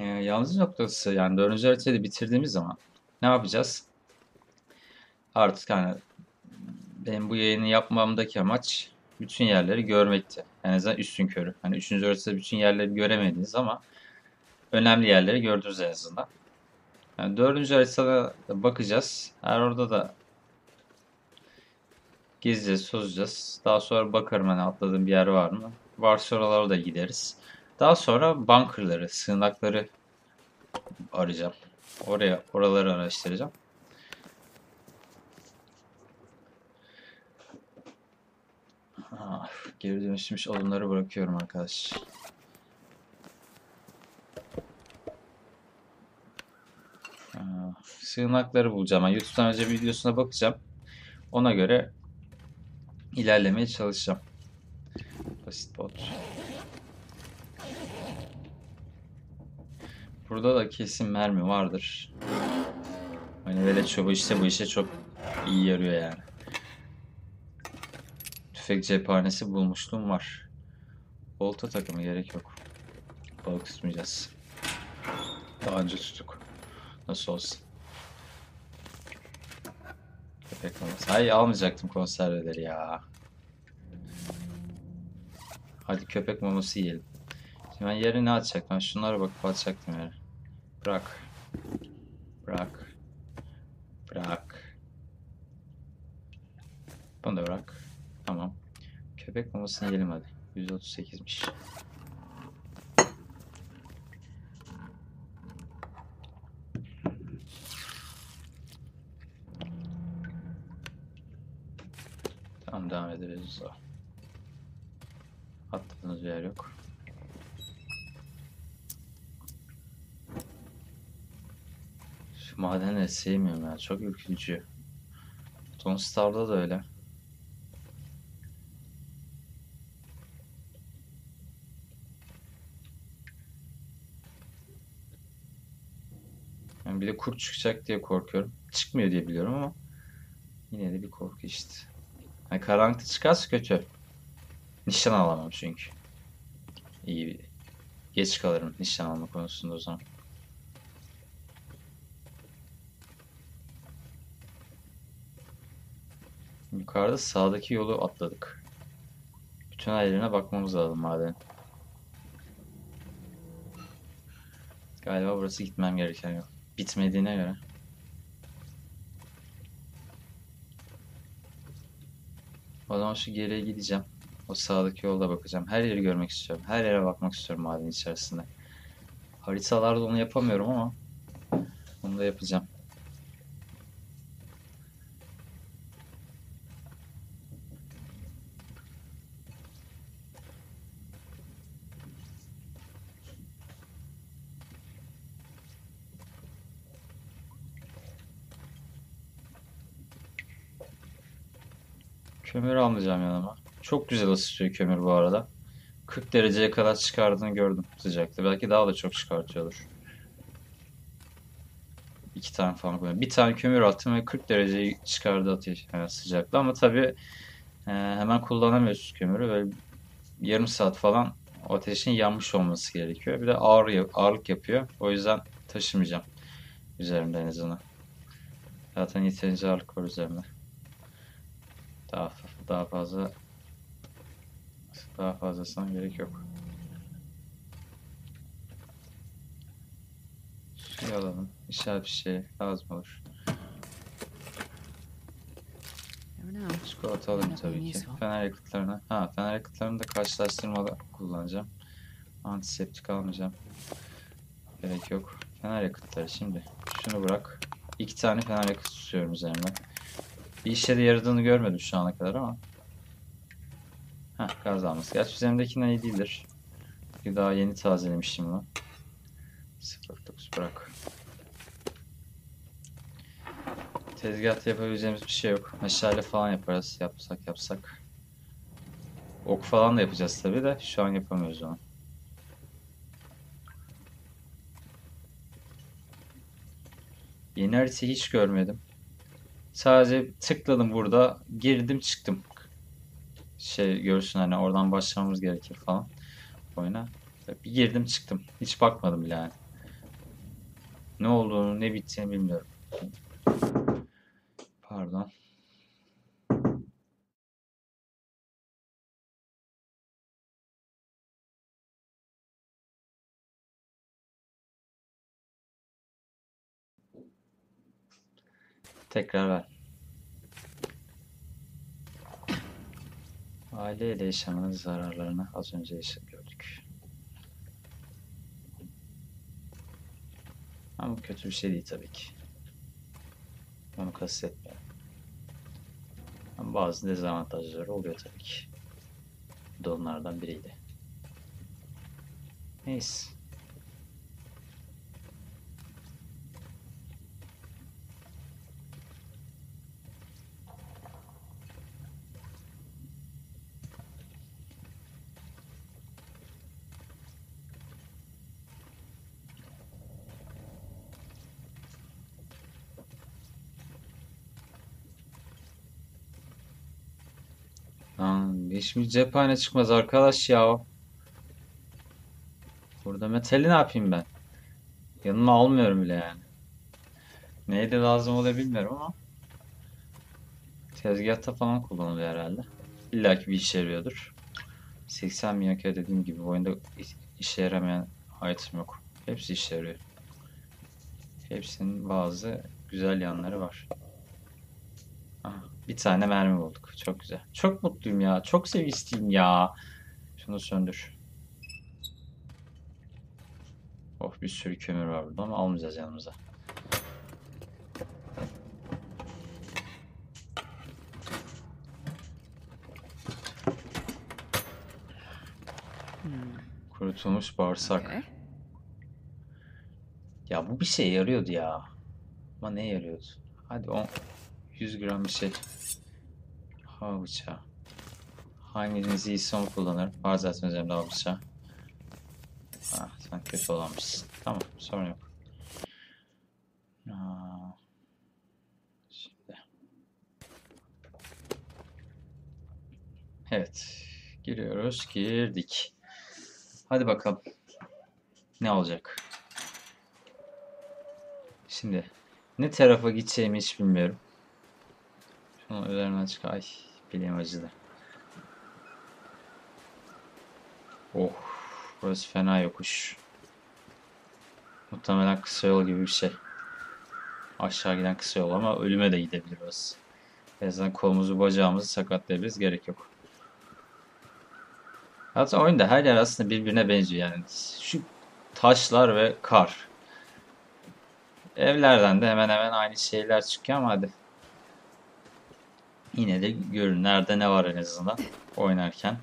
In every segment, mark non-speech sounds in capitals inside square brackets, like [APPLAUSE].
Ee, yalnız noktası yani dördüncü haritayı da bitirdiğimiz zaman ne yapacağız? Artık hani benim bu yayını yapmamdaki amaç bütün yerleri görmekti. En azından üstün körü. Hani üçüncü haritada bütün yerleri göremediniz ama önemli yerleri gördünüz en azından. Yani dördüncü haritada da bakacağız. Eğer orada da gezeceğiz, tozacağız. Daha sonra bakarım hani atladığım bir yer var mı? Varsa oralara da gideriz. Daha sonra bunkerları, sığınakları arayacağım. Oraya, oraları araştıracağım. Ah, geri dönüşmüş odunları bırakıyorum arkadaş. Sığınakları bulacağım. Yani YouTube'dan önce videosuna bakacağım. Ona göre ilerlemeye çalışacağım. Basit bot. Burada da kesin mermi vardır. Hani böyle çoğu işte bu işe çok iyi yarıyor yani. Tüfek cephanesi bulmuşluğum var. Volta takımı gerek yok. Balık tutmayacağız. Daha önce tuttuk. Nasıl olsa. Köpek maması. Hayır almayacaktım konserveleri ya. Hadi köpek maması yiyelim. Şimdi ben yere ne atacaktım? Şunlara bakıp atacaktım yere. Bırak. Bırak. Bırak. Bunu da bırak. Tamam. Köpek mamasını yiyelim hadi. 138'miş. Tamam devam ederiz. Atladığınız yer yok. Madenleri sevmiyorum ya. Çok ürkütücü. Don't Star'da da öyle. Yani bir de kurt çıkacak diye korkuyorum. Çıkmıyor diye biliyorum ama yine de bir korku işte. Yani karanlıkta çıkarsa kötü. Nişan alamam çünkü. İyi. Geç kalırım nişan alma konusunda o zaman. Yukarıda sağdaki yolu atladık. Bütün her yerine bakmamız lazım maden. Galiba burası gitmem gereken yol. Bitmediğine göre. O zaman şu geriye gideceğim. O sağdaki yolda bakacağım. Her yeri görmek istiyorum. Her yere bakmak istiyorum maden içerisinde. Haritalarda onu yapamıyorum ama onu da yapacağım. Kömür almayacağım yanıma. Çok güzel ısıtıyor kömür bu arada. 40 dereceye kadar çıkardığını gördüm sıcakta. Belki daha da çok çıkartıyordur. İki tane falan koydum. Bir tane kömür attım ve 40 dereceyi çıkardı ateş yani sıcaklığı ama tabii e, hemen kullanamıyoruz kömürü. Böyle yarım saat falan ateşin yanmış olması gerekiyor. Bir de ağır ağırlık yapıyor. O yüzden taşımayacağım üzerimde en azından. Zaten yeterince ağırlık var üzerimde. Daha daha fazla daha fazlasına gerek yok. Suyu alalım. İşaret bir şey lazım olur. Çikolata alalım tabii ki. Fener yakıtlarını. Ha fener yakıtlarını da karşılaştırmalı kullanacağım. Antiseptik almayacağım. Gerek yok. Fener yakıtları şimdi. Şunu bırak. İki tane fener yakıt tutuyorum üzerimde. Bir işe de yaradığını görmedim şu ana kadar ama. Heh gaz alması. Gerçi üzerimdekinden iyi değildir. Çünkü daha yeni tazelemiştim bunu. 09 bırak. Tezgahta yapabileceğimiz bir şey yok. Meşale falan yaparız. Yapsak yapsak. Ok falan da yapacağız tabii de şu an yapamıyoruz onu. Yeni hiç görmedim. Sadece tıkladım burada. Girdim çıktım. Şey görsün hani oradan başlamamız gerekir falan. Oyuna. Bir girdim çıktım. Hiç bakmadım bile yani. Ne olduğunu ne bittiğini bilmiyorum. Pardon. Tekrar ver. Aileyle yaşamanın zararlarını az önce gördük. Ama kötü bir şey değil tabii ki. Onu kastetmiyorum. Ama bazı dezavantajları oluyor tabii ki. Bu biriydi. Neyse. Hiçbir cephane çıkmaz arkadaş ya. Burada metali ne yapayım ben? Yanıma almıyorum bile yani. Neydi lazım oluyor bilmiyorum ama. Tezgahta falan kullanılıyor herhalde. İlla ki bir işe yarıyordur. 80 milyon dediğim gibi oyunda iş- işe yaramayan item yok. Hepsi işe yarıyor. Hepsinin bazı güzel yanları var. Aha, bir tane mermi bulduk. Çok güzel. Çok mutluyum ya. Çok sevinçliyim ya. Şunu söndür. Oh bir sürü kömür var burada ama almayacağız yanımıza. Kurutulmuş bağırsak. Okay. Ya bu bir şey yarıyordu ya. Ama ne yarıyordu? Hadi 10 100 gram bir şey. Hava bıçağı. Hanginiz iyisi onu kullanırım. Var zaten üzerimde hava bıçağı. Ah, sen kötü olanmışsın. Tamam, sorun yok. Şimdi. Evet. Giriyoruz. Girdik. Hadi bakalım. Ne olacak? Şimdi ne tarafa gideceğimi hiç bilmiyorum. Şunu üzerinden çık. Ay bileğim acıdı. Oh burası fena yokuş. Muhtemelen kısa yol gibi bir şey. Aşağı giden kısa yol ama ölüme de gidebilir orası. En azından kolumuzu bacağımızı sakatlayabiliriz. Gerek yok. Zaten oyunda her yer aslında birbirine benziyor yani. Şu taşlar ve kar. Evlerden de hemen hemen aynı şeyler çıkıyor ama hadi. Yine de görün nerede ne var en azından oynarken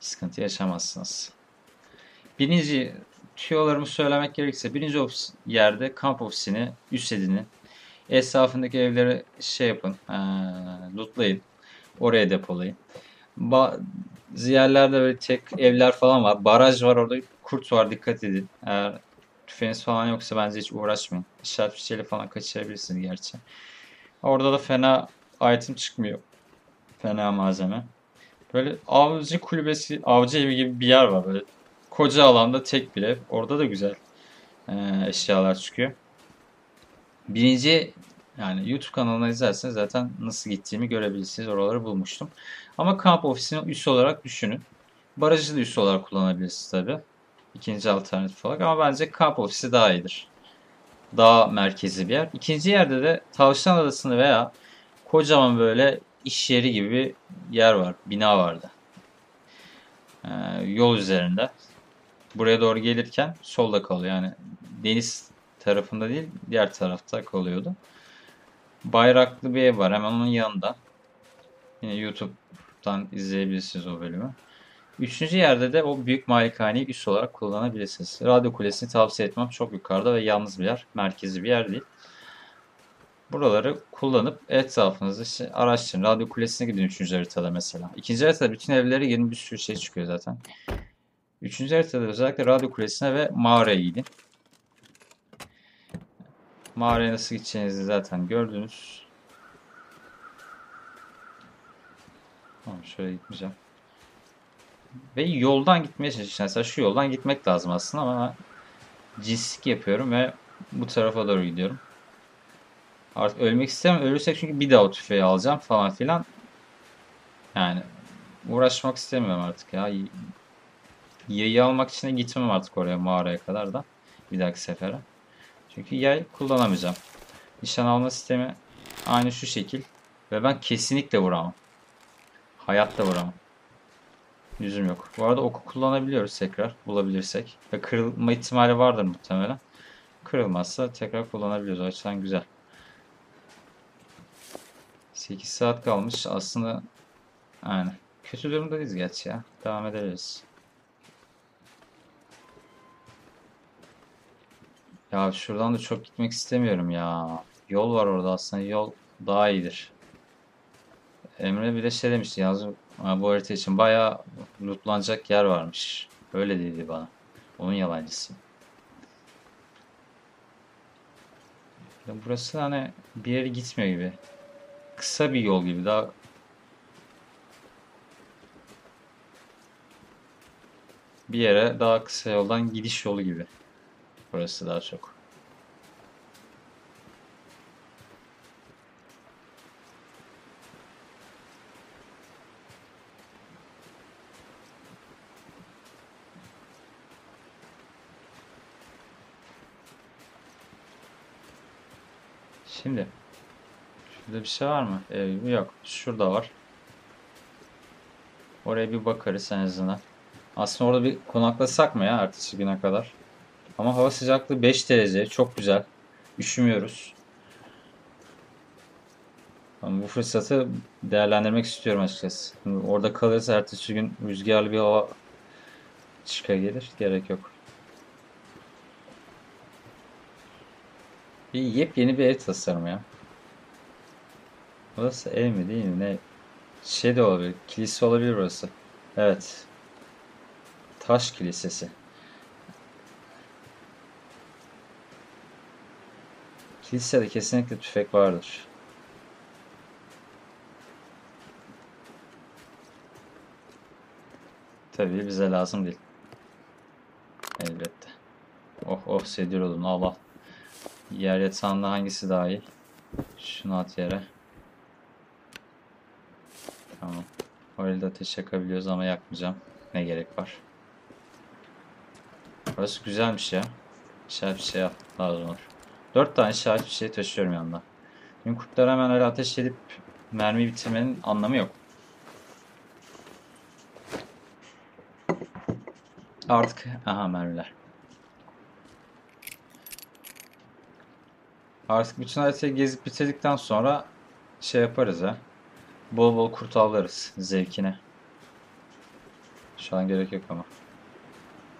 sıkıntı yaşamazsınız. Birinci tüyolarımı söylemek gerekirse birinci ofis yerde kamp ofisini üst edinin. Etrafındaki evleri şey yapın, ee, lootlayın. Oraya depolayın. Bazı yerlerde böyle tek evler falan var. Baraj var orada kurt var dikkat edin. Eğer tüfeğiniz falan yoksa bence hiç uğraşmayın. İşaret fişeğiyle falan kaçırabilirsiniz gerçi. Orada da fena item çıkmıyor. Fena malzeme. Böyle avcı kulübesi, avcı evi gibi bir yer var böyle. Koca alanda tek bir ev. Orada da güzel e, eşyalar çıkıyor. Birinci yani YouTube kanalına izlerseniz zaten nasıl gittiğimi görebilirsiniz. Oraları bulmuştum. Ama kamp ofisini üs olarak düşünün. Barajı da üs olarak kullanabilirsiniz tabi. İkinci alternatif olarak ama bence kamp ofisi daha iyidir. Daha merkezi bir yer. İkinci yerde de Tavşan Adası'nı veya kocaman böyle iş yeri gibi yer var. Bina vardı. Ee, yol üzerinde. Buraya doğru gelirken solda kalıyor. Yani deniz tarafında değil diğer tarafta kalıyordu. Bayraklı bir ev var hemen onun yanında. Yine YouTube'dan izleyebilirsiniz o bölümü. Üçüncü yerde de o büyük malikaneyi üst olarak kullanabilirsiniz. Radyo kulesini tavsiye etmem. Çok yukarıda ve yalnız bir yer. Merkezi bir yer değil. Buraları kullanıp etrafınızı araştırın. Radyo kulesine gidin üçüncü haritada mesela. İkinci haritada bütün evlere gelin bir sürü şey çıkıyor zaten. Üçüncü haritada özellikle radyo kulesine ve mağaraya gidin. Mağaraya nasıl gideceğinizi zaten gördünüz. Tamam şöyle gitmeyeceğim. Ve yoldan gitmeye çalışacağım. Mesela şu yoldan gitmek lazım aslında ama cinslik yapıyorum ve bu tarafa doğru gidiyorum. Artık ölmek istemiyorum. Ölürsek çünkü bir daha o tüfeği alacağım falan filan. Yani uğraşmak istemiyorum artık ya. Yayı almak için gitmem artık oraya mağaraya kadar da. Bir dahaki sefere. Çünkü yay kullanamayacağım. Nişan alma sistemi aynı şu şekil. Ve ben kesinlikle vuramam. Hayatta vuramam. Yüzüm yok. Bu arada oku kullanabiliyoruz tekrar bulabilirsek. Ve kırılma ihtimali vardır muhtemelen. Kırılmazsa tekrar kullanabiliyoruz. O açıdan güzel. 8 saat kalmış. Aslında aynen. Kötü durumdayız gerçi ya. Devam edebiliriz. Ya şuradan da çok gitmek istemiyorum ya. Yol var orada aslında. Yol daha iyidir. Emre bir de şey demişti yalnız bu harita için bayağı lootlanacak yer varmış. Öyle dedi bana. Onun yalancısı. Ya burası hani bir yere gitmiyor gibi. Kısa bir yol gibi daha bir yere daha kısa yoldan gidiş yolu gibi. Burası daha çok. Şimdi şurada bir şey var mı? Ee, yok. Şurada var. Oraya bir bakarız en azından. Aslında orada bir konaklasak mı ya ertesi güne kadar? Ama hava sıcaklığı 5 derece. Çok güzel. Üşümüyoruz. Ama bu fırsatı değerlendirmek istiyorum açıkçası. Orada kalırsa ertesi gün rüzgarlı bir hava çıka gelir. Gerek yok. Bir yepyeni bir ev tasarımı ya. Burası ev mi değil mi? Ne? Şey de olabilir. Kilise olabilir burası. Evet. Taş kilisesi. Kilisede kesinlikle tüfek vardır. Tabii bize lazım değil. Elbette. Oh oh sedir olun Allah. Yer yatağında hangisi daha iyi? Şunu at yere. Tamam. Orada ateş yakabiliyoruz ama yakmayacağım. Ne gerek var? Burası güzelmiş ya. İşaret bir şey. Lazım olur. Dört tane işaret bir şey taşıyorum yanında. Çünkü kurtlar hemen öyle ateş edip mermi bitirmenin anlamı yok. Artık aha mermiler. Artık bütün haritayı gezip bitirdikten sonra şey yaparız ha. Bol bol kurt avlarız zevkine. Şu an gerek yok ama.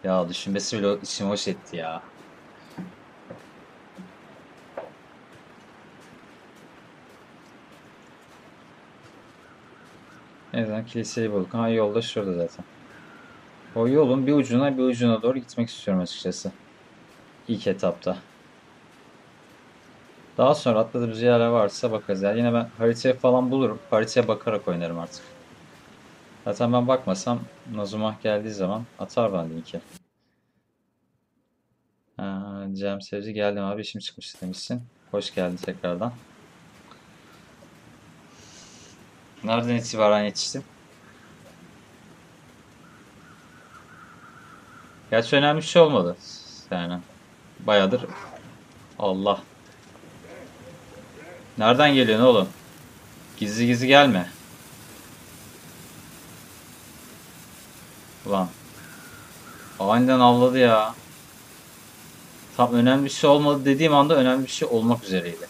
Ya düşünmesi bile içimi hoş etti ya. Neden kiliseyi bulduk? Ha yolda şurada zaten. O yolun bir ucuna bir ucuna doğru gitmek istiyorum açıkçası. İlk etapta. Daha sonra atladığımız yerler varsa bakarız. Yani yine ben haritaya falan bulurum. Haritaya bakarak oynarım artık. Zaten ben bakmasam Nazumah geldiği zaman atar bana linki. Cem Sevci geldim abi işim çıkmış demişsin. Hoş geldin tekrardan. Nereden itibaren yetiştin? Gerçi önemli bir şey olmadı. Yani bayağıdır Allah. Nereden geliyorsun oğlum? Gizli gizli gelme. Ulan. Aniden avladı ya. Tam önemli bir şey olmadı dediğim anda önemli bir şey olmak üzereydi.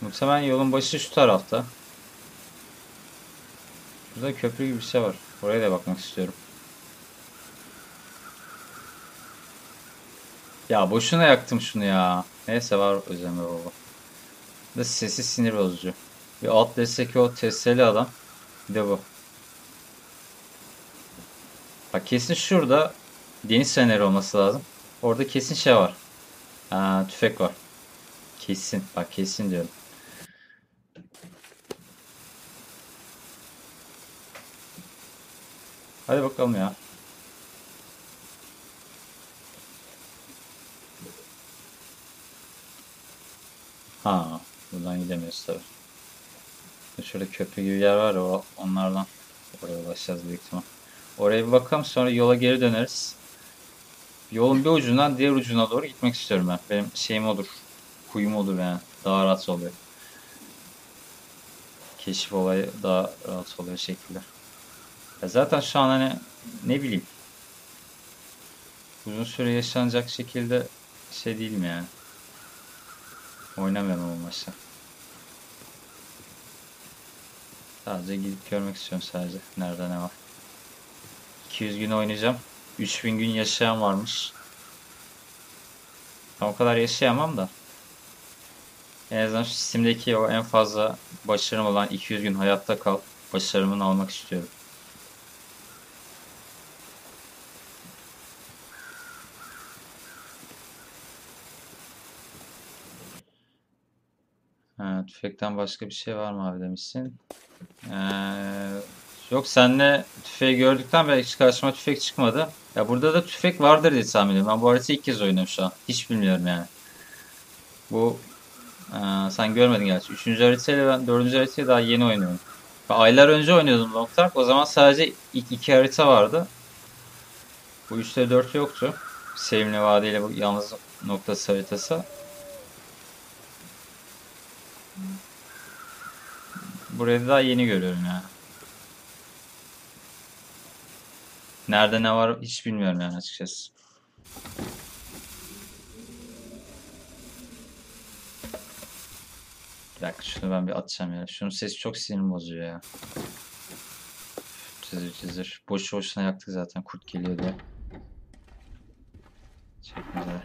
Muhtemelen yolun başı şu tarafta. Burada köprü gibi bir şey var. Oraya da bakmak istiyorum. Ya boşuna yaktım şunu ya. Neyse var Özemir baba. Da sesi sinir bozucu. Bir alt destek o testeli adam. Bir de bu. Bak kesin şurada deniz feneri olması lazım. Orada kesin şey var. Ha, tüfek var. Kesin. Bak kesin diyorum. Hadi bakalım ya. Ha, buradan gidemiyoruz tabii. Şurada köprü gibi yer var ya onlardan oraya ulaşacağız büyük ihtimal. Oraya bir bakalım sonra yola geri döneriz. Yolun bir ucundan diğer ucuna doğru gitmek istiyorum ben. Benim şeyim odur. Kuyum odur yani. Daha rahat oluyor. Keşif olayı daha rahat oluyor şekilde. Ya zaten şu an hani ne bileyim uzun süre yaşanacak şekilde şey değil mi yani? Oynamıyorum o maçta. Sadece gidip görmek istiyorum sadece. Nerede ne var. 200 gün oynayacağım. 3000 gün yaşayan varmış. Ben o kadar yaşayamam da. En azından şu Steam'deki o en fazla başarım olan 200 gün hayatta kal başarımını almak istiyorum. Ha, tüfekten başka bir şey var mı abi demişsin. Ee, yok senle tüfeği gördükten beri hiç karşıma tüfek çıkmadı. Ya burada da tüfek vardır diye tahmin ediyorum. Ben bu haritayı ilk kez oynuyorum şu an. Hiç bilmiyorum yani. Bu ee, sen görmedin gerçi. Üçüncü haritayla ben dördüncü haritayı daha yeni oynuyorum. Ben aylar önce oynuyordum Long Dark. O zaman sadece ilk iki harita vardı. Bu 3'te 4 yoktu. Sevimli Vadi ile bu yalnız noktası haritası. Burayı da daha yeni görüyorum ya. Nerede ne var hiç bilmiyorum yani açıkçası. Bir dakika şunu ben bir atacağım ya. Şunun sesi çok sinir bozuyor ya. Çizir çizir. Boş boşuna yaktık zaten kurt geliyor diye. Çekmeceler.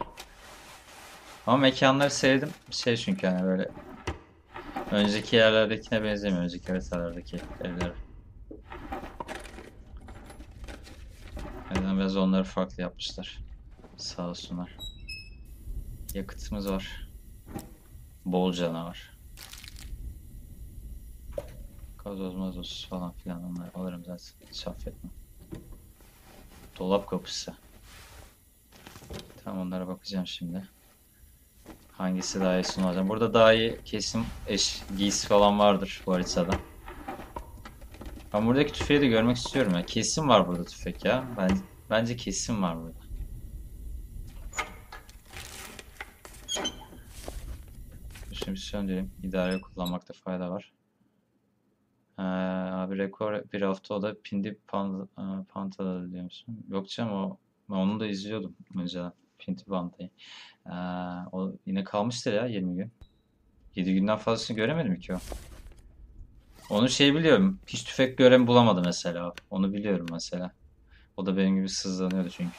Ama mekanları sevdim. Şey çünkü hani böyle önceki yerlerdekine benzemiyor. Önceki haritalardaki evler. Yüzden biraz onları farklı yapmışlar. Sağ olsunlar. Yakıtımız var. Bol canavar. Gazoz falan filan onları alırım zaten. Hiç affetmem. Dolap kapısı. Tamam onlara bakacağım şimdi. Hangisi daha iyi sunulacak? Burada daha iyi kesim eş giysi falan vardır bu haritada. Ben buradaki tüfeği de görmek istiyorum ya. Kesim var burada tüfek ya. Ben, bence kesim var burada. Şimdi söndüreyim. İdare kullanmakta fayda var. Ee, abi rekor bir hafta o da Pindi e, Panta'da diyor musun? Yok canım o ben onu da izliyordum önceden. Pindi Panta'yı. Ee, o yine kalmıştır ya 20 gün. 7 günden fazlasını göremedim ki o. Onu şey biliyorum. Hiç tüfek gören bulamadı mesela. Onu biliyorum mesela. O da benim gibi sızlanıyordu çünkü.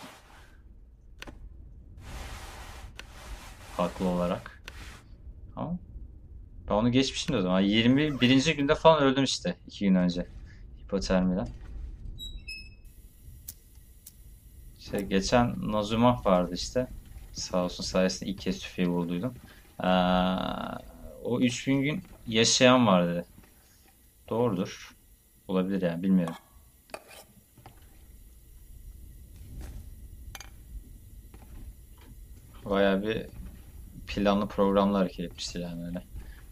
Haklı olarak. Ama ben onu geçmişim de o zaman. 21. günde falan öldüm işte. 2 gün önce. Hipotermiden. İşte geçen Nozuma vardı işte. Sağ olsun sayesinde ilk kez tüfeği bulduydum. Ee, o 3000 gün yaşayan vardı. Doğrudur. Olabilir yani bilmiyorum. Bayağı bir planlı programlı hareket etmiştir yani öyle.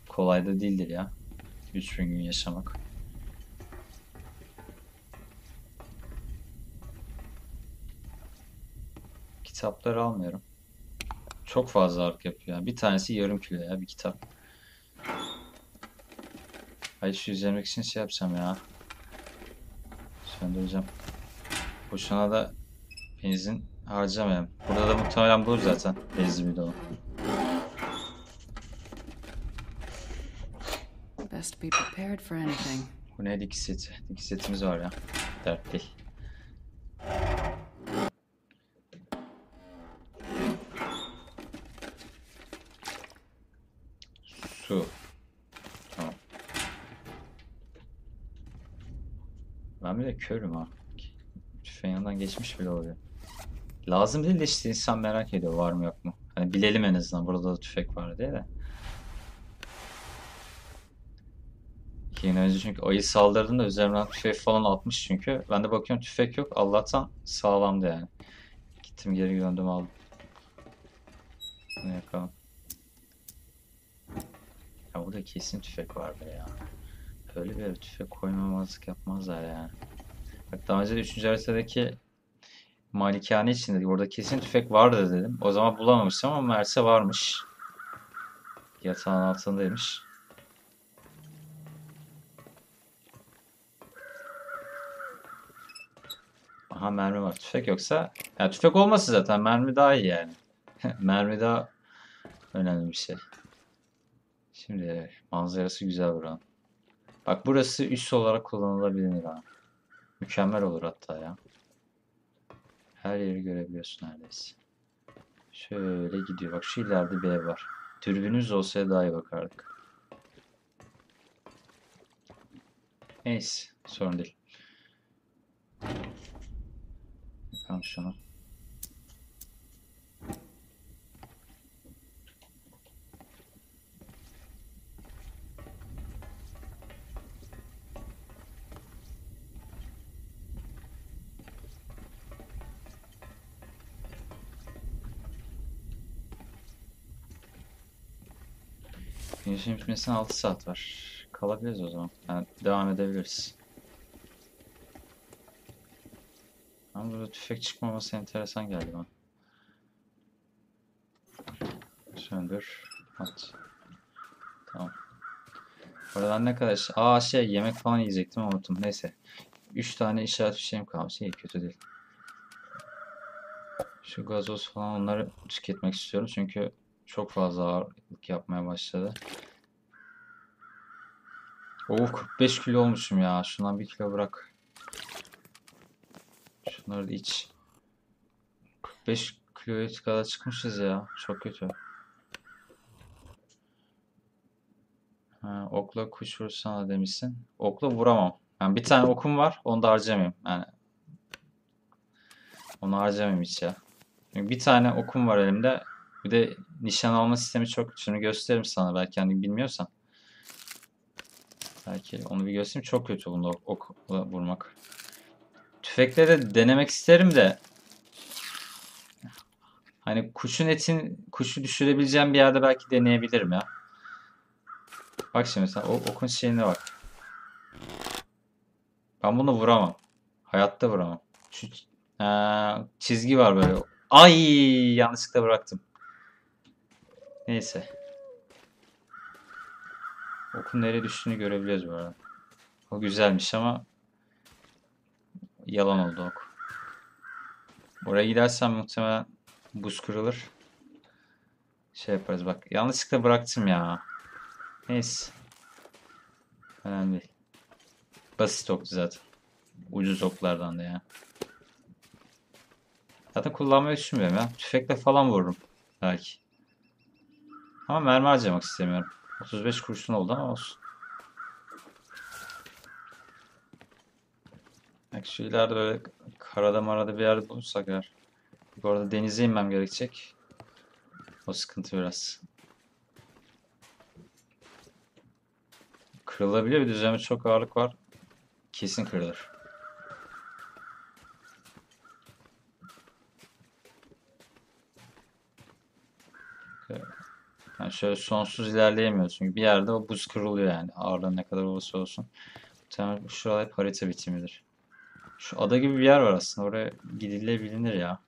Kolay da değildir ya. 3000 gün yaşamak. Kitapları almıyorum. Çok fazla ağırlık yapıyor. Yani bir tanesi yarım kilo ya bir kitap. Ay şu izlemek için şey yapacağım ya. Söndüreceğim. Boşuna da benzin harcamayalım. Burada da muhtemelen bulur zaten benzin bidonu. Best to be prepared for anything. Bu ne dikiş seti? Dikiş setimiz var ya. Dert değil. Su. Tamam. Ben bile körüm ha. Tüfeğin yanından geçmiş bile oluyor. Lazım değil de işte insan merak ediyor var mı yok mu. Hani bilelim en azından burada da tüfek var diye de. İki gün önce çünkü ayı saldırdığında üzerimden tüfek falan atmış çünkü. Ben de bakıyorum tüfek yok. Allah'tan sağlamdı yani. Gittim geri döndüm aldım. Bunu yakalım. Burada kesin tüfek vardı ya. Öyle bir tüfek koymamazlık yapmazlar yani. Daha önce de 3. haritadaki malikane içinde orada kesin tüfek vardı dedim. O zaman bulamamıştım ama Merse varmış. Yatağın altındaymış. Aha mermi var. Tüfek yoksa ya tüfek olması zaten mermi daha iyi yani. [LAUGHS] mermi daha önemli bir şey. Şimdi manzarası güzel buranın. Bak burası üst olarak kullanılabilir ha. Mükemmel olur hatta ya. Her yeri görebiliyorsun neredeyse. Şöyle gidiyor. Bak şu ileride bir var. Dürbünümüz olsaydı daha iyi bakardık. Neyse. Sorun değil. Yapalım şunu. Güneşin bitmesine 6 saat var. Kalabiliriz o zaman. Yani devam edebiliriz. Ama burada tüfek çıkmaması enteresan geldi bana. Söndür. At. Tamam. Oradan ne kadar... Aa şey yemek falan yiyecektim unuttum. Neyse. 3 tane işaret fişeğim kalmış. İyi kötü değil. Şu gazoz falan onları tüketmek istiyorum. Çünkü çok fazla ağırlık yapmaya başladı. Oo 45 kilo olmuşum ya. Şundan bir kilo bırak. Şunları da iç. 45 kiloya kadar çıkmışız ya. Çok kötü. Ha, okla kuş vursana demişsin. Okla vuramam. Yani bir tane okum var. Onu da harcamayayım. Yani onu harcamayayım hiç ya. Çünkü bir tane okum var elimde. Bir de nişan alma sistemi çok. Şunu gösteririm sana belki hani bilmiyorsan. Belki onu bir göstereyim. Çok kötü bunda ok- okla vurmak. Tüfekle de denemek isterim de. Hani kuşun etin, kuşu düşürebileceğim bir yerde belki deneyebilirim ya. Bak şimdi sen o okun şeyine bak. Ben bunu vuramam. Hayatta vuramam. Şu eee, çizgi var böyle. Ay yanlışlıkla bıraktım. Neyse. Okun nereye düştüğünü görebiliyoruz bu arada. O güzelmiş ama yalan oldu ok. Oraya gidersem muhtemelen buz kırılır. Şey yaparız bak. Yanlışlıkla bıraktım ya. Neyse. Önemli değil. Basit oktu zaten. Ucuz oklardan da ya. Zaten kullanmayı düşünmüyorum ya. Tüfekle falan vururum. Belki. Ama mermi harcamak istemiyorum. 35 kurşun oldu ama olsun. Bak şu ileride böyle karada marada bir yerde bulursak eğer. Bu arada denize inmem gerekecek. O sıkıntı biraz. Kırılabilir bir de üzerime çok ağırlık var. Kesin kırılır. Şöyle sonsuz ilerleyemiyoruz çünkü bir yerde o buz kırılıyor yani ağırlığı ne kadar olursa olsun. Muhtemelen şuralar hep harita bitimidir. Şu ada gibi bir yer var aslında oraya gidilebilir ya.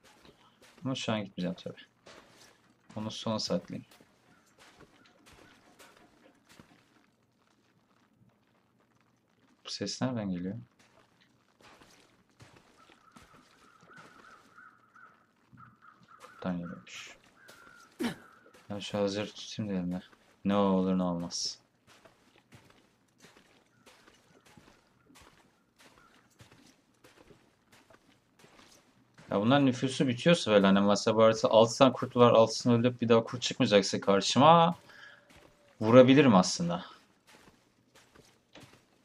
Ama şu an gitmeyeceğim tabii. Onu sona saklayayım. Bu ses nereden geliyor? Buradan geliyormuş. Ben şu hazır tutayım da elimde. Ne olur ne olmaz. Ya bunlar nüfusu bitiyorsa böyle hani mesela bu arada 6 tane kurt var 6'sını öldürüp bir daha kurt çıkmayacaksa karşıma vurabilirim aslında.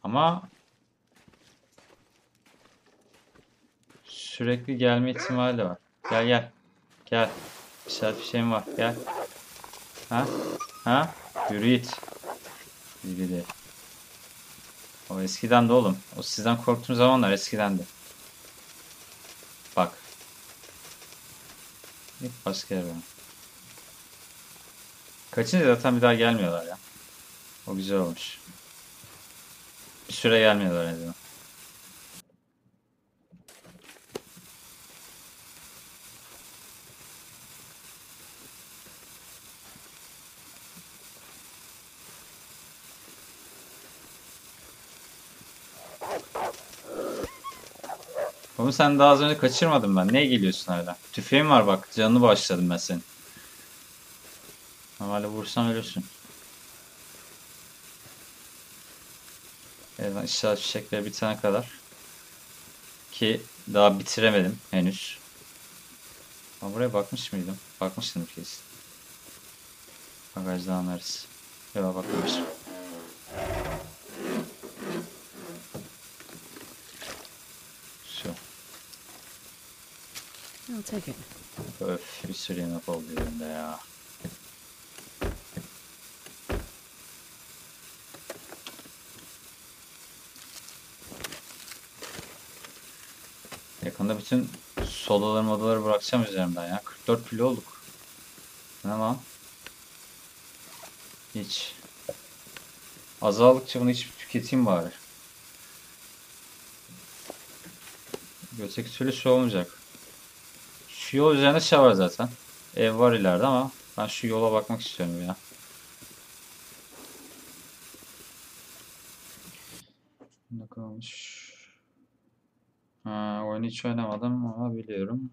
Ama sürekli gelme ihtimali var. Gel gel. Gel. İşaret bir şeyim var. Gel. Ha? Ha? Yürü git. De. O eskiden de oğlum. O sizden korktuğum zamanlar eskiden de. Bak. Hep başka yere. Kaçınca zaten bir daha gelmiyorlar ya. O güzel olmuş. Bir süre gelmiyorlar en azından. Oğlum sen daha az önce kaçırmadın ben. Neye geliyorsun hala? Tüfeğim var bak. Canını bağışladım ben senin. Normalde vursam ölürsün. Ben işaret fişekleri bitene kadar. Ki daha bitiremedim henüz. Ben buraya bakmış mıydım? Bakmıştım kesin. Bagajda anlarız. Yok bakmamışım. Şu. I'll take it. Öf bir sürü yemek oldu elimde ya. Yakında bütün solaları modaları bırakacağım üzerimden ya. 44 kilo olduk. Ne lan? Hiç. Azaldıkça bunu hiç tüketeyim bari. Öteki türlü şey olmayacak. Şu yol üzerinde şey var zaten. Ev var ileride ama ben şu yola bakmak istiyorum ya. Ne kalmış? Ha, oyunu hiç oynamadım ama biliyorum.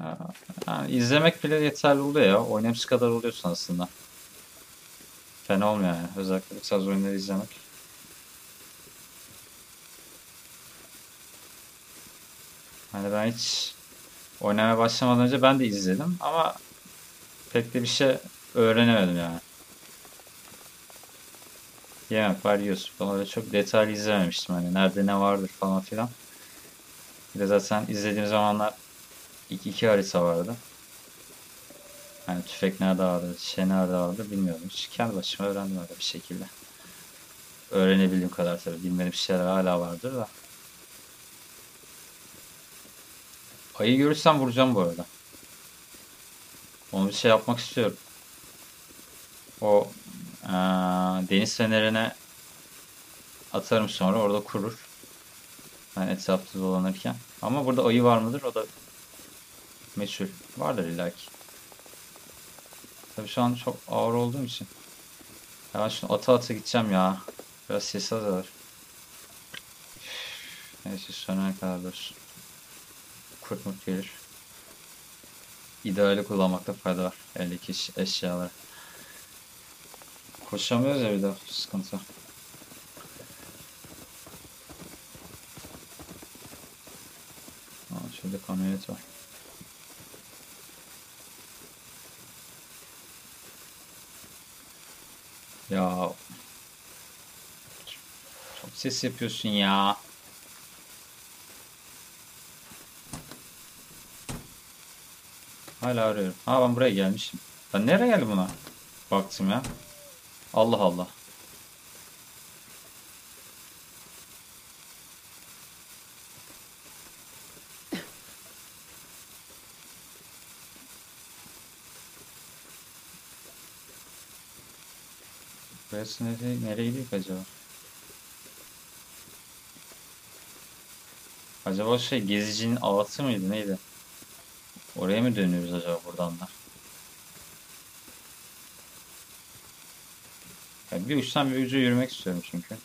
Ya, yani izlemek bile yeterli oluyor ya. Oynamış kadar oluyorsun aslında. Fena olmuyor yani. Özellikle tarz oyunları izlemek. Hani ben hiç oynamaya başlamadan önce ben de izledim ama pek de bir şey öğrenemedim yani. Yemek var yiyorsun falan öyle çok detaylı izlememiştim hani nerede ne vardır falan filan. Bir de zaten izlediğim zamanlar iki, iki harita vardı. Hani tüfek nerede vardı, şey nerede vardı bilmiyordum. Hiç kendi başıma öğrendim öyle bir şekilde. Öğrenebildiğim kadar tabii. Bilmediğim şeyler hala vardır da. Ayı görürsem vuracağım bu arada. Onu bir şey yapmak istiyorum. O eee, deniz fenerine atarım sonra orada kurur. Ben etrafta dolanırken. Ama burada ayı var mıdır? O da meçhul. Vardır illaki. Tabii şu an çok ağır olduğum için. Hemen şunu ata ata gideceğim ya. Biraz ses azalır. Neyse sonuna kadar dursun. Kurt murt gelir. İdeali kullanmakta fayda var. Eldeki eş- eşyaları. Koşamıyoruz ya bir de sıkıntı. Aa, şurada kamyonet var. Ya çok ses yapıyorsun ya. Hala arıyorum. Ha ben buraya gelmişim. Ben nereye geldim buna? Baktım ya. Allah Allah. Burası nereye, nereye gidiyor acaba? Acaba şey gezicinin ağıtı mıydı neydi? Oraya mı dönüyoruz acaba buradan da? Ya bir uçtan bir uca yürümek istiyorum çünkü.